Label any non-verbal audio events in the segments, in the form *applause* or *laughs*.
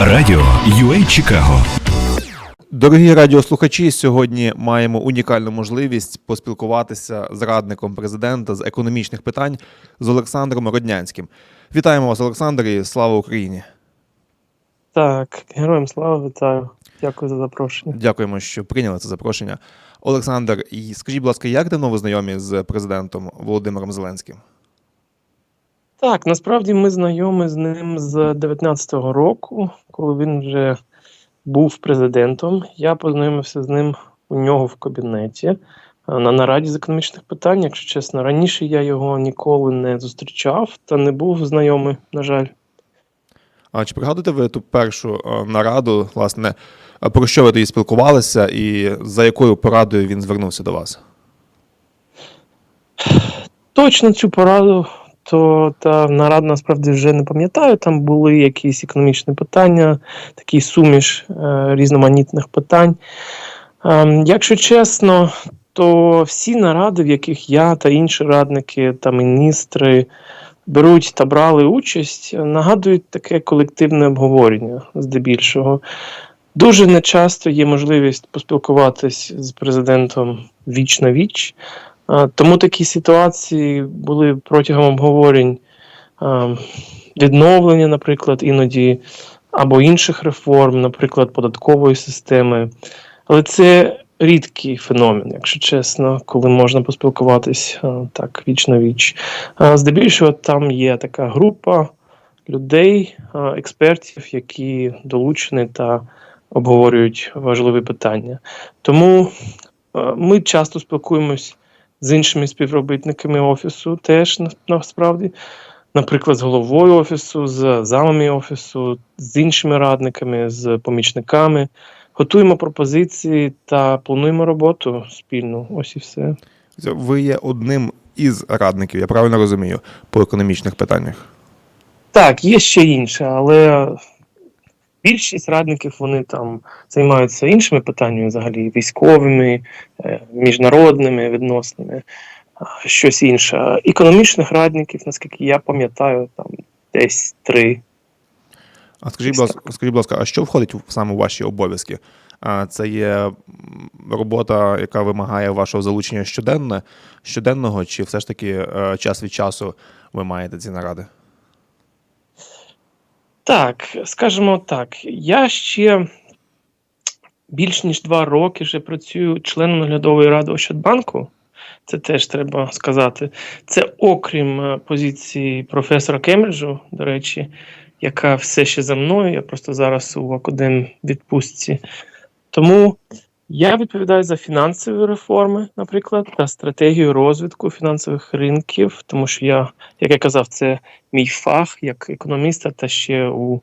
Радіо UA Чикаго Дорогі радіослухачі, сьогодні маємо унікальну можливість поспілкуватися з радником президента з економічних питань з Олександром Роднянським. Вітаємо вас, Олександр, і слава Україні! Так, героям слава вітаю. Дякую за запрошення. Дякуємо, що прийняли це запрошення. Олександр, скажіть, будь ласка, як давно ви знайомі з президентом Володимиром Зеленським? Так, насправді ми знайомі з ним з 19-го року, коли він вже був президентом. Я познайомився з ним у нього в кабінеті е, на нараді з економічних питань. Якщо чесно, раніше я його ніколи не зустрічав та не був знайомий, на жаль. А чи пригадуєте ви ту першу е, нараду, власне, е, про що ви тоді спілкувалися, і за якою порадою він звернувся до вас? Точно цю пораду, то та нарад насправді вже не пам'ятаю. Там були якісь економічні питання, такий суміш е, різноманітних питань. Ем, якщо чесно, то всі наради, в яких я та інші радники та міністри беруть та брали участь, нагадують таке колективне обговорення здебільшого. Дуже нечасто є можливість поспілкуватись з президентом віч на віч. Тому такі ситуації були протягом обговорень відновлення, наприклад, іноді або інших реформ, наприклад, податкової системи. Але це рідкий феномен, якщо чесно, коли можна поспілкуватись так віч на віч. Здебільшого там є така група людей, експертів, які долучені та обговорюють важливі питання. Тому ми часто спілкуємось з іншими співробітниками офісу, теж насправді, наприклад, з головою офісу, з замами офісу, з іншими радниками, з помічниками. Готуємо пропозиції та плануємо роботу спільну. Ось і все. Ви є одним із радників, я правильно розумію, по економічних питаннях. Так, є ще інше, але більшість радників вони там займаються іншими питаннями, взагалі військовими, е, міжнародними відносинами, щось інше. Економічних радників, наскільки я пам'ятаю, там десь три. А скажіть, будь ласка, скажіть, будь ласка, а що входить в- саме ваші обов'язки? Це є робота, яка вимагає вашого залучення щоденне, щоденного, чи все ж таки е, час від часу ви маєте ці наради? Так, скажімо так, я ще більш ніж два роки вже працюю членом наглядової ради Ощадбанку. Це теж треба сказати. Це окрім е, позиції професора Кембриджу, до речі, яка все ще за мною. Я просто зараз у академ відпустці. Тому я відповідаю за фінансові реформи, наприклад, та стратегію розвитку фінансових ринків, тому що я, як я казав, це мій фах як економіста та ще у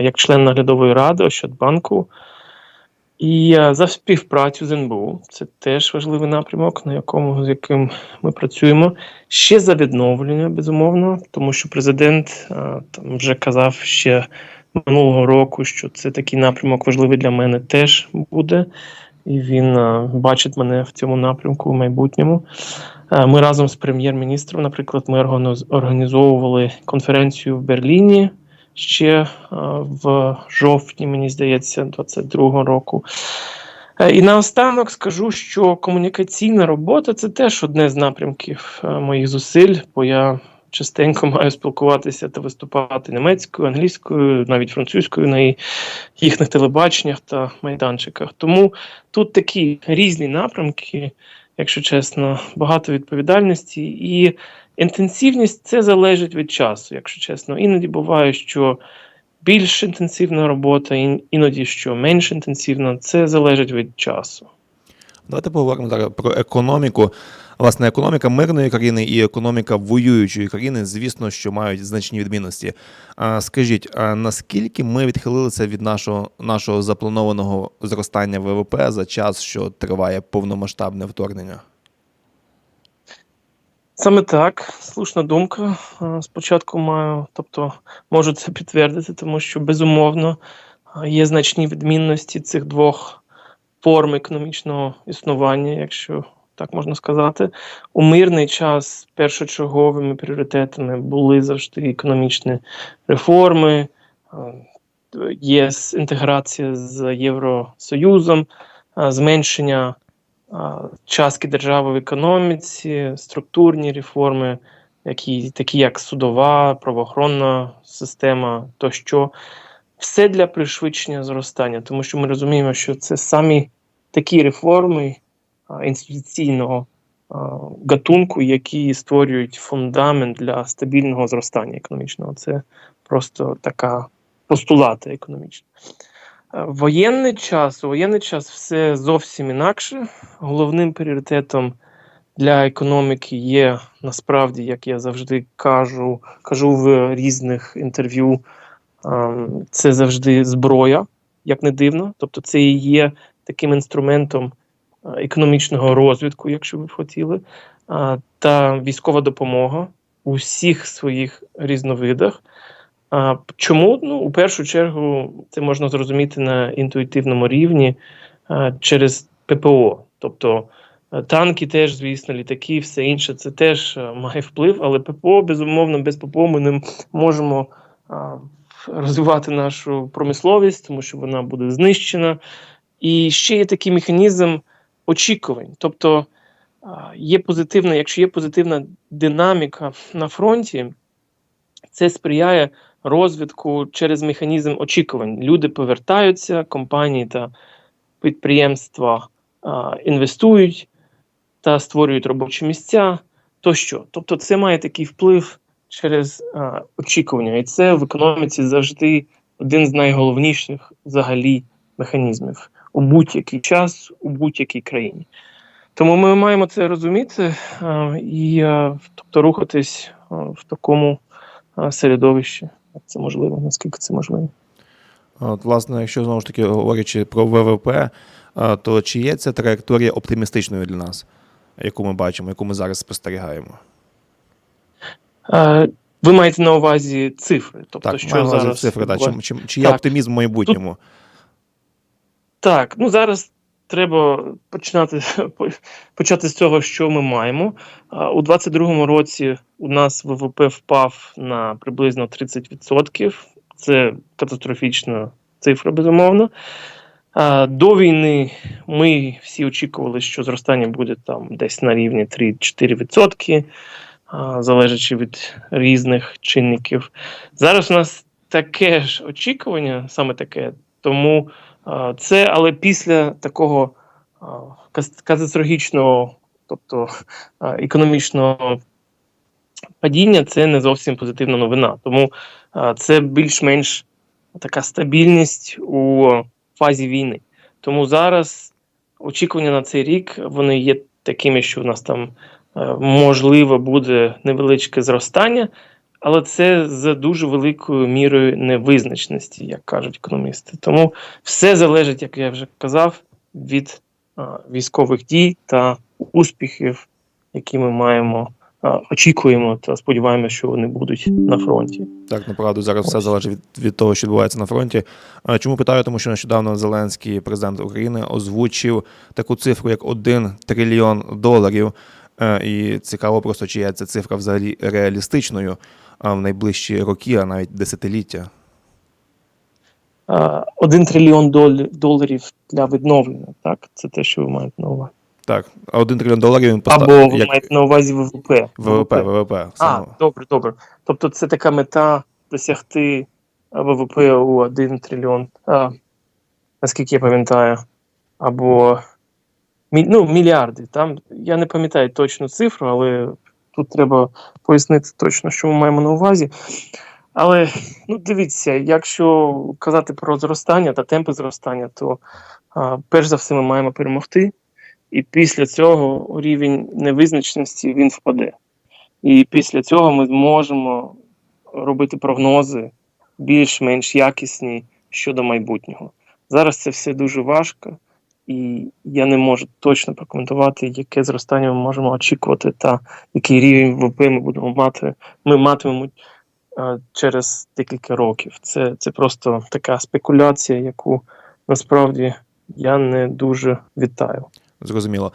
як член наглядової ради Ощадбанку. І за співпрацю з НБУ. Це теж важливий напрямок, на якому з яким ми працюємо. Ще за відновлення, безумовно, тому що президент там вже казав ще минулого року, що це такий напрямок важливий для мене теж буде. І він а, бачить мене в цьому напрямку в майбутньому. Е, Ми разом з прем'єр-міністром, наприклад, ми організ- організовували конференцію в Берліні ще е, в жовтні, мені здається, 22-го року. Е, І наостанок скажу, що комунікаційна робота це теж одне з напрямків е, моїх зусиль, бо я частенько маю спілкуватися та виступати німецькою, англійською, навіть французькою на їхніх телебаченнях та майданчиках. Тому тут такі різні напрямки, якщо чесно, багато відповідальності і інтенсивність це залежить від часу, якщо чесно. Іноді буває, що більш інтенсивна робота, іноді що менш інтенсивна, це залежить від часу. Давайте поговоримо зараз про економіку. Власне, економіка мирної країни і економіка воюючої країни, звісно, що мають значні відмінності. А скажіть, а наскільки ми відхилилися від нашого нашого запланованого зростання ВВП за час, що триває повномасштабне вторгнення? Саме так, слушна думка. Спочатку маю, тобто можу це підтвердити, тому що безумовно є значні відмінності цих двох форм економічного існування, якщо так можна сказати. У мирний час першочерговими пріоритетами були завжди економічні реформи, ЄС, інтеграція з Євросоюзом, зменшення частки держави в економіці, структурні реформи, які, такі як судова, правоохоронна система тощо. Все для пришвидшення зростання, тому що ми розуміємо, що це самі такі реформи інституційного гатунку, які створюють фундамент для стабільного зростання економічного. Це просто така постулата економічна. Е, Воєнний час, у воєнний час все зовсім інакше. Головним пріоритетом для економіки є насправді, як я завжди кажу, кажу в різних інтерв'ю, це завжди зброя, як не дивно. Тобто, це і є таким інструментом е, економічного розвитку, якщо ви б хотіли, та військова допомога у всіх своїх різновидах. Чому? Ну, у першу чергу, це можна зрозуміти на інтуїтивному рівні через ППО. Тобто е, танки теж, звісно, літаки, все інше, це теж е, має вплив, але ППО, безумовно, без ППО ми не можемо розвивати нашу промисловість, тому що вона буде знищена. І ще є такий механізм очікувань. Тобто є позитивна, якщо є позитивна динаміка на фронті, це сприяє розвитку через механізм очікувань. Люди повертаються, компанії та підприємства інвестують та створюють робочі місця тощо. Тобто, це має такий вплив через а, очікування, і це в економіці завжди один з найголовніших взагалі механізмів у будь-який час, у будь-якій країні. Тому ми маємо це розуміти а, і а, тобто рухатись а, в такому а, середовищі. Як це можливо, наскільки це можливо. От, власне, якщо знову ж таки говорячи про ВВП, то чи є ця траєкторія оптимістичною для нас, яку ми бачимо, яку ми зараз спостерігаємо? Е, Ви маєте на увазі цифри, тобто Так, що зараз цифри, да. чи, чи, чи є Так. оптимізм в майбутньому? Так, ну зараз треба починати *laughs* почати з цього, що ми маємо. У 22-му році у нас ВВП впав на приблизно 30%. Це катастрофічна цифра, безумовно. До війни ми всі очікували, що зростання буде там десь на рівні 3-4%, а, залежачи від різних чинників. Зараз у нас таке ж очікування, саме таке, тому. Це, але після такого катастрофічного, тобто економічного падіння, це не зовсім позитивна новина. Тому це більш-менш така стабільність у фазі війни. Тому зараз очікування на цей рік вони є такими, що у нас там можливо буде невеличке зростання, але це з дуже великою мірою невизначеності, як кажуть економісти. Тому все залежить, як я вже казав, від військових дій та успіхів, які ми маємо, очікуємо та сподіваємося, що вони будуть на фронті. Так, направду, зараз все залежить від, від того, що відбувається на фронті. Чому питаю? Тому що нещодавно Зеленський, президент України, озвучив таку цифру, як 1 трильйон доларів. Е, І цікаво просто, чи є ця цифра взагалі реалістичною в найближчі роки, а навіть десятиліття. Один трильйон дол- доларів для відновлення, так? Це те, що ви маєте на увазі. Так, а 1 трильйон доларів він Або ви як маєте на увазі ВВП. ВВП, ВВП. А, добре, добре. Тобто це така мета досягти ВВП у 1 трильйон, а, наскільки я пам'ятаю, або ну, мільярди. Там, я не пам'ятаю точну цифру, але тут треба пояснити точно, що ми маємо на увазі. Але ну, дивіться, якщо казати про зростання та темпи зростання, то а, перш за все ми маємо перемогти, і після цього рівень невизначеності він впаде. І після цього ми зможемо робити прогнози більш-менш якісні щодо майбутнього. Зараз це все дуже важко, і я не можу точно прокоментувати, яке зростання ми можемо очікувати, та який рівень ВВП ми будемо мати. Ми матимемо е, через декілька років. Це, це просто така спекуляція, яку насправді я не дуже вітаю. Зрозуміло.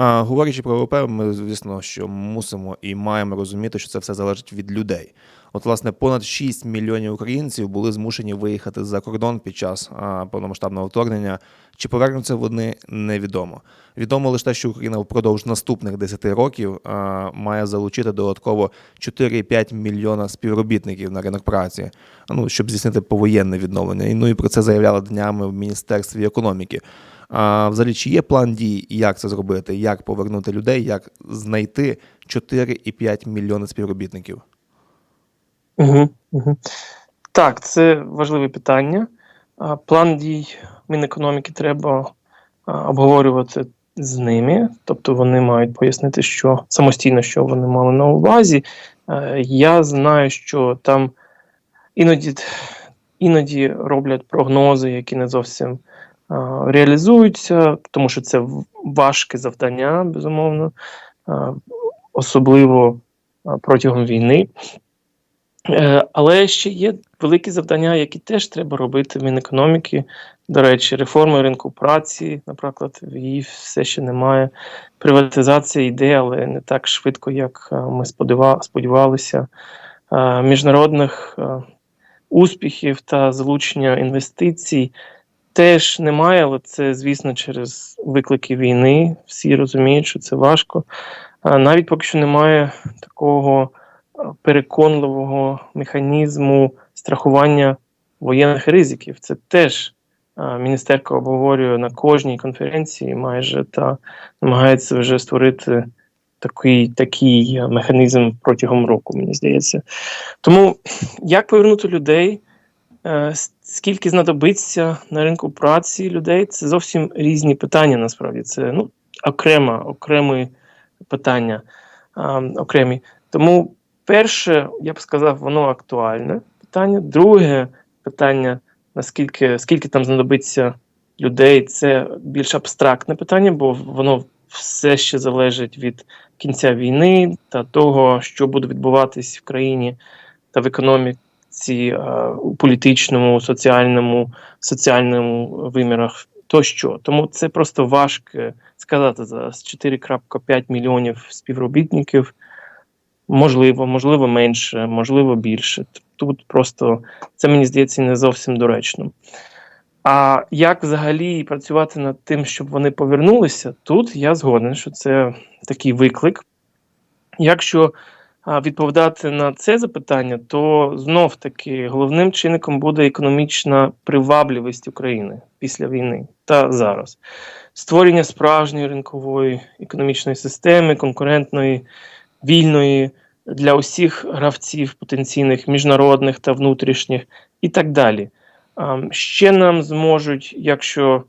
Говорячи про ВВП, ми, звісно, що мусимо і маємо розуміти, що це все залежить від людей. От, власне, понад 6 мільйонів українців були змушені виїхати за кордон під час повномасштабного вторгнення. Чи повернуться вони, невідомо. Відомо лише те, що Україна впродовж наступних 10 років має залучити додатково 4,5 мільйона співробітників на ринок праці, ну, щоб здійснити повоєнне відновлення. Ну і про це заявляли днями в Міністерстві економіки. А взагалі, чи є план дій, як це зробити, як повернути людей, як знайти 4,5 мільйони співробітників? Угу, угу. Так, це важливе питання. План дій Мінекономіки треба обговорювати з ними, тобто вони мають пояснити, що самостійно, що вони мали на увазі. Я знаю, що там іноді, іноді роблять прогнози, які не зовсім реалізуються, тому що це важке завдання, безумовно, особливо протягом війни. Е, Але ще є великі завдання, які теж треба робити в Мінекономіки. До речі, реформи ринку праці, наприклад, її все ще немає. Приватизація йде, але не так швидко, як е, ми сподівалися. Е, Міжнародних успіхів та залучення інвестицій теж немає, але це, звісно, через виклики війни. Всі розуміють, що це важко. Навіть поки що немає такого переконливого механізму страхування воєнних ризиків. Це теж міністерка обговорює на кожній конференції майже та намагається вже створити такий, такий механізм протягом року, мені здається. Тому як повернути людей? Е, Скільки знадобиться на ринку праці людей, це зовсім різні питання. Насправді це ну окрема, окремі питання окремі. Тому перше, я б сказав, воно актуальне питання. Друге питання, наскільки скільки там знадобиться людей, це більш абстрактне питання, бо воно все ще залежить від кінця війни та того, що буде відбуватись в країні та в економіці, е, у політичному, соціальному, соціальному вимірах тощо. Тому це просто важко сказати зараз 4,5 мільйонів співробітників. Можливо, можливо, менше, можливо, більше. Тут просто це мені здається не зовсім доречно. А як взагалі працювати над тим, щоб вони повернулися? Тут я згоден, що це такий виклик. Якщо відповідати на це запитання, то знов таки головним чинником буде економічна привабливість України після війни та зараз. Створення справжньої ринкової економічної системи, конкурентної, вільної для усіх гравців потенційних міжнародних та внутрішніх, і так далі. Ще нам зможуть, якщо,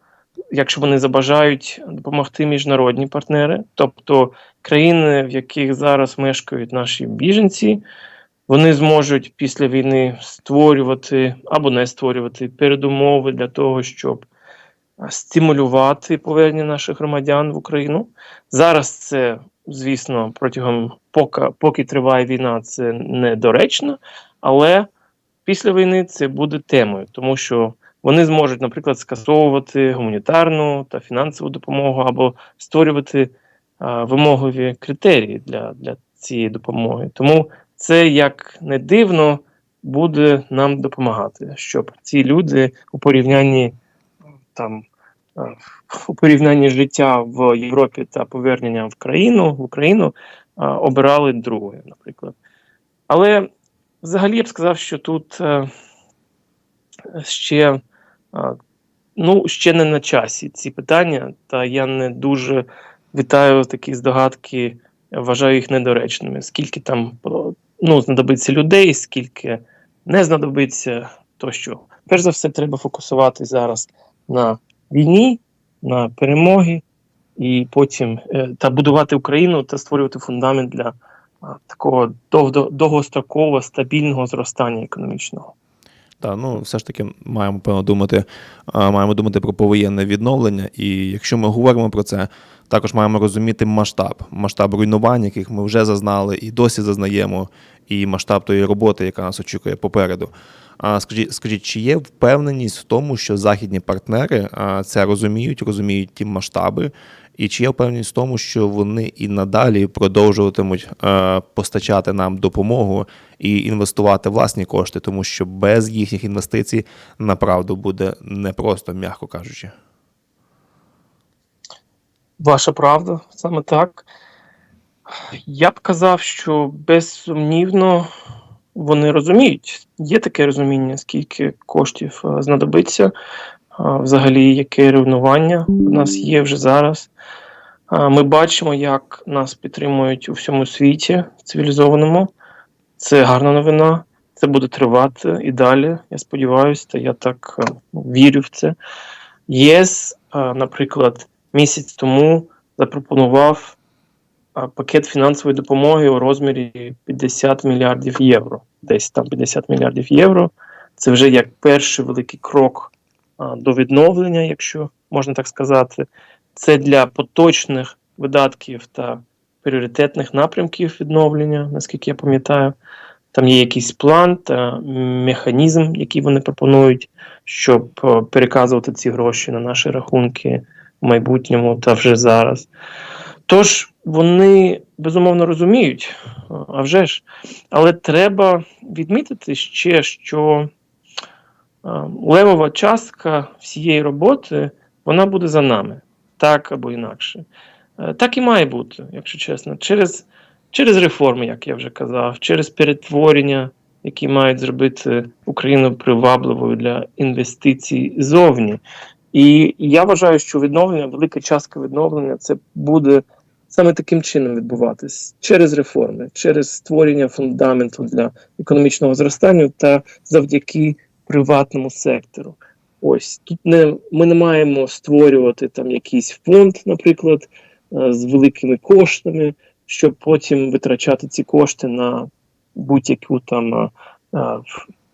якщо вони забажають допомогти міжнародні партнери, тобто країни, в яких зараз мешкають наші біженці, вони зможуть після війни створювати або не створювати передумови для того, щоб стимулювати повернення наших громадян в Україну. Зараз це, звісно, протягом поки, поки триває війна, це недоречно, але після війни це буде темою, тому що вони зможуть, наприклад, скасовувати гуманітарну та фінансову допомогу або створювати а, вимогові критерії для, для цієї допомоги. Тому це як не дивно буде нам допомагати, щоб ці люди у порівнянні там. У порівнянні життя в Європі та повернення в країну в Україну а, обирали друге, наприклад. Але взагалі я б сказав, що тут е, ще, а, ну, ще не на часі ці питання, та я не дуже вітаю такі здогадки, вважаю їх недоречними. Скільки там ну, знадобиться людей, скільки не знадобиться, тощо. Перш за все, треба фокусувати зараз на війні, на перемоги, і потім е, та будувати Україну та створювати фундамент для такого довго- довгострокового стабільного зростання економічного. Так, ну все ж таки маємо певно думати, маємо думати про повоєнне відновлення. І якщо ми говоримо про це, також маємо розуміти масштаб, масштаб руйнувань, яких ми вже зазнали і досі зазнаємо. і масштаб тої роботи, яка нас очікує попереду. А скажіть, скажіть, чи є впевненість в тому, що західні партнери це розуміють, розуміють ті масштаби, і чи є впевненість в тому, що вони і надалі продовжуватимуть е, постачати нам допомогу і інвестувати власні кошти, тому що без їхніх інвестицій направду буде непросто, м'яко кажучи. Ваша правда, саме так. Я б казав, що безсумнівно вони розуміють. Є таке розуміння, скільки коштів е, знадобиться, взагалі, яке рівнування в нас є вже зараз. Ми бачимо, як нас підтримують у всьому світі цивілізованому. Це гарна новина. Це буде тривати і далі. Я сподіваюся, та я так е, вірю в це. ЄС, е, наприклад, місяць тому запропонував пакет фінансової допомоги у розмірі 50 мільярдів євро. Десь там 50 мільярдів євро. Це вже як перший великий крок до відновлення, якщо можна так сказати. Це для поточних видатків та пріоритетних напрямків відновлення, наскільки я пам'ятаю. Там є якийсь план та механізм, який вони пропонують, щоб е, переказувати ці гроші на наші рахунки в майбутньому та вже зараз. Тож вони безумовно розуміють, а вже ж, але треба відмітити ще, що левова частка всієї роботи вона буде за нами, так або інакше. Е, Так і має бути, якщо чесно, через, через реформи, як я вже казав, через перетворення, які мають зробити Україну привабливою для інвестицій зовні. І я вважаю, що відновлення, велика частка відновлення, це буде саме таким чином відбуватись через реформи, через створення фундаменту для економічного зростання та завдяки приватному сектору. Ось тут не ми не маємо створювати там якийсь фонд, наприклад, е, з великими коштами, щоб потім витрачати ці кошти на будь-яку там е, е,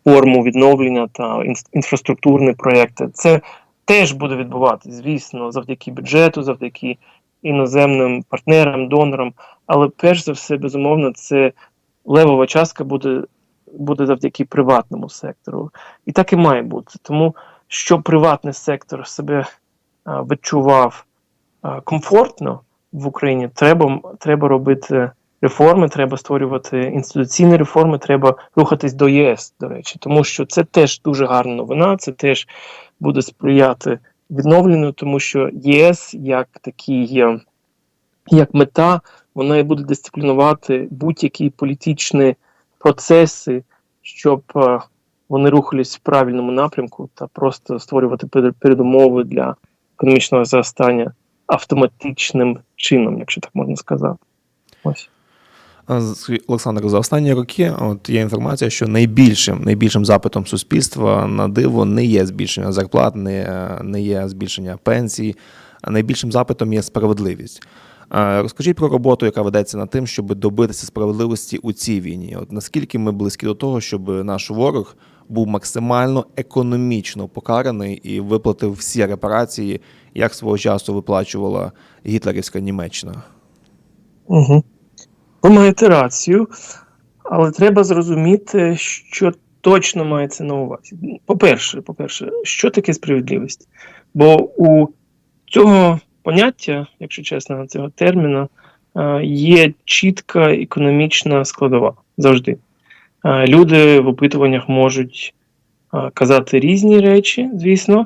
форму відновлення та інфраструктурні проекти. Це теж буде відбуватись, звісно, завдяки бюджету, завдяки іноземним партнерам, донорам. Але перш за все, безумовно, це левова частка буде, буде завдяки приватному сектору. І так і має бути. Тому щоб приватний сектор себе відчував комфортно в Україні, треба, треба робити реформи, треба створювати інституційні реформи, треба рухатись до ЄС, до речі, тому що це теж дуже гарна новина, це теж буде сприяти відновленню, тому що ЄС як такий, як мета, вона і буде дисциплінувати будь-які політичні процеси, щоб е, вони рухались в правильному напрямку та просто створювати перед- передумови для економічного зростання автоматичним чином, якщо так можна сказати. Ось. Олександр, за останні роки от є інформація, що найбільшим найбільшим запитом суспільства на диво не є збільшення зарплат, не, не є збільшення пенсій, а найбільшим запитом є справедливість. А, Розкажіть про роботу, яка ведеться над тим, щоб добитися справедливості у цій війні. От наскільки ми близькі до того, щоб наш ворог був максимально економічно покараний і виплатив всі репарації, як свого часу виплачувала гітлерівська Німеччина? Угу. Ви маєте рацію, але треба зрозуміти, що точно мається на увазі. По-перше, по-перше, що таке справедливість? Бо у цього поняття, якщо чесно, цього терміна, е, є чітка економічна складова завжди. Е, Люди в опитуваннях можуть е, казати різні речі, звісно,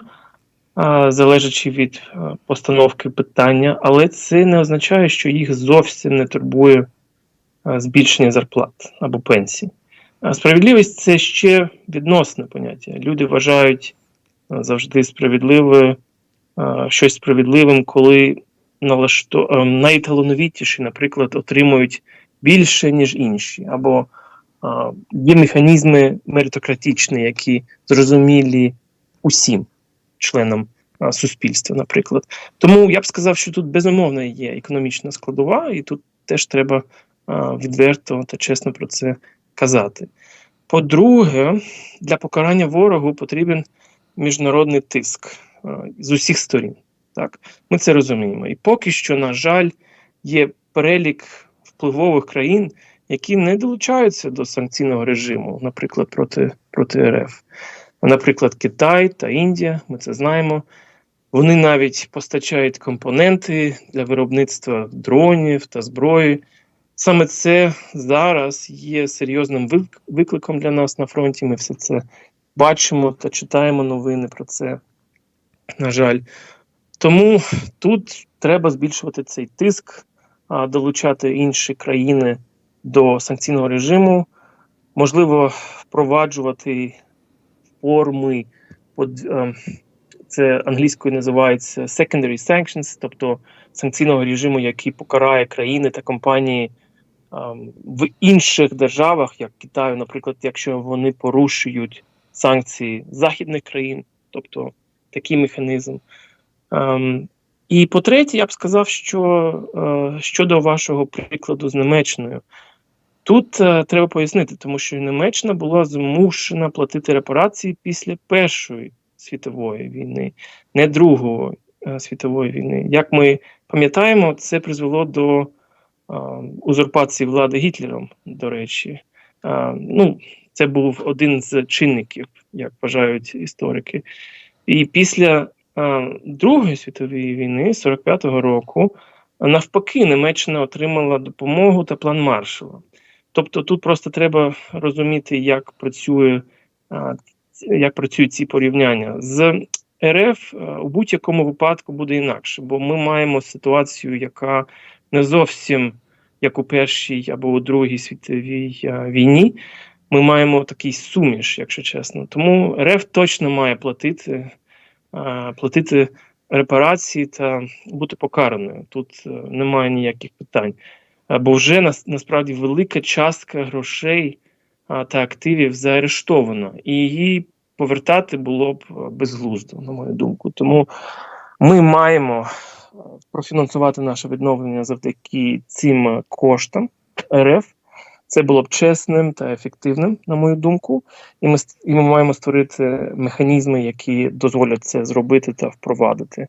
залежачи від постановки питання, але це не означає, що їх зовсім не турбує збільшення зарплат або пенсій. Справедливість це ще відносне поняття. Люди вважають завжди справедливе, е, щось справедливим, коли налашто... е, найталановитіші, наприклад, отримують більше, ніж інші, або е, є механізми меритократичні, які зрозумілі усім членам суспільства, наприклад. Тому я б сказав, що тут безумовно є економічна складова, і тут теж треба відверто та чесно про це казати. По-друге, для покарання ворогу потрібен міжнародний тиск з усіх сторін. Так? Ми це розуміємо. І поки що, на жаль, є перелік впливових країн, які не долучаються до санкційного режиму, наприклад, проти, проти РФ. Наприклад, Китай та Індія, ми це знаємо. Вони навіть постачають компоненти для виробництва дронів та зброї. Саме це зараз є серйозним викликом для нас на фронті. Ми все це бачимо та читаємо новини про це. На жаль. Тому тут треба збільшувати цей тиск, долучати інші країни до санкційного режиму, можливо, впроваджувати форми, е, це англійською називається secondary sanctions, тобто санкційного режиму, який покарає країни та компанії ем, в інших державах, як Китаю, наприклад, якщо вони порушують санкції західних країн, тобто такий механізм. Ем, і по-третє, я б сказав, що е, щодо вашого прикладу з Німеччиною, тут е, треба пояснити, тому що Німеччина була змушена платити репарації після Першої світової війни, не Другої е, світової війни. Як ми пам'ятаємо, це призвело до узурпації влади Гітлером, до речі. Ну, це був один з чинників, як вважають історики. І після е, Другої світової війни, 45-го року, навпаки, Німеччина отримала допомогу та план Маршала. Тобто тут просто треба розуміти, як працює, е, як працюють ці порівняння. З РФ е, у будь-якому випадку буде інакше, бо ми маємо ситуацію, яка не зовсім як у Першій або у Другій світовій війні. Ми маємо такий суміш, якщо чесно. Тому РФ точно має платити, е, платити репарації та бути покараною. Тут е, немає ніяких питань. Е, Бо вже нас- насправді велика частка грошей та активів заарештована, і її повертати було б безглуздо, на мою думку. Тому ми маємо профінансувати наше відновлення завдяки цим коштам РФ. Це було б чесним та ефективним, на мою думку, і ми, і ми маємо створити механізми, які дозволять це зробити та впровадити.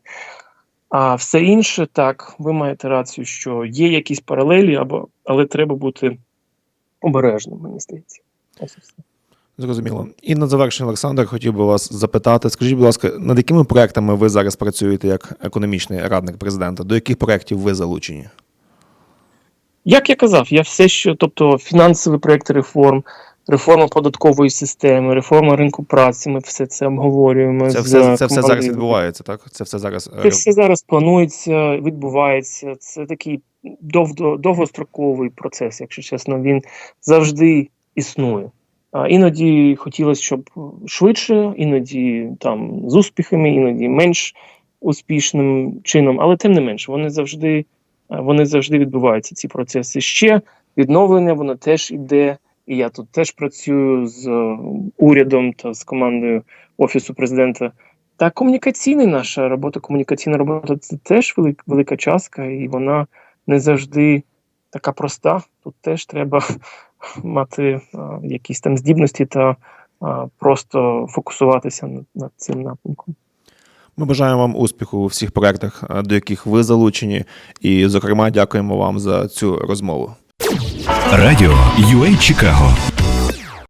А все інше, так, ви маєте рацію, що є якісь паралелі, або, але треба бути обережним, мені здається. Ось все. Зрозуміло. І на завершення, Олександр, хотів би вас запитати. Скажіть, будь ласка, над якими проектами ви зараз працюєте як економічний радник президента? До яких проєктів ви залучені? Як я казав, я все, що, тобто фінансові проекти реформ, реформа податкової системи, реформа ринку праці, ми все це обговорюємо. Це все, це все зараз відбувається, так? Це все зараз. е, Це все зараз планується, відбувається. Це такий довго, довгостроковий процес, якщо чесно, він завжди існує. А іноді хотілося, щоб швидше, іноді там з успіхами, іноді менш успішним чином, але тим не менш, вони завжди, е, вони завжди відбуваються, ці процеси. Ще відновлення, воно теж іде. І я тут теж працюю з е, урядом та з командою Офісу президента. Та комунікаційна наша робота, комунікаційна робота це теж велика, частка, і вона не завжди така проста. Тут теж треба *laughs* мати а, якісь там здібності та а, просто фокусуватися над, над цим напрямком. Ми бажаємо вам успіху у всіх проєктах, е, до яких ви залучені, і, зокрема, дякуємо вам за цю розмову. Радіо UA Чикаго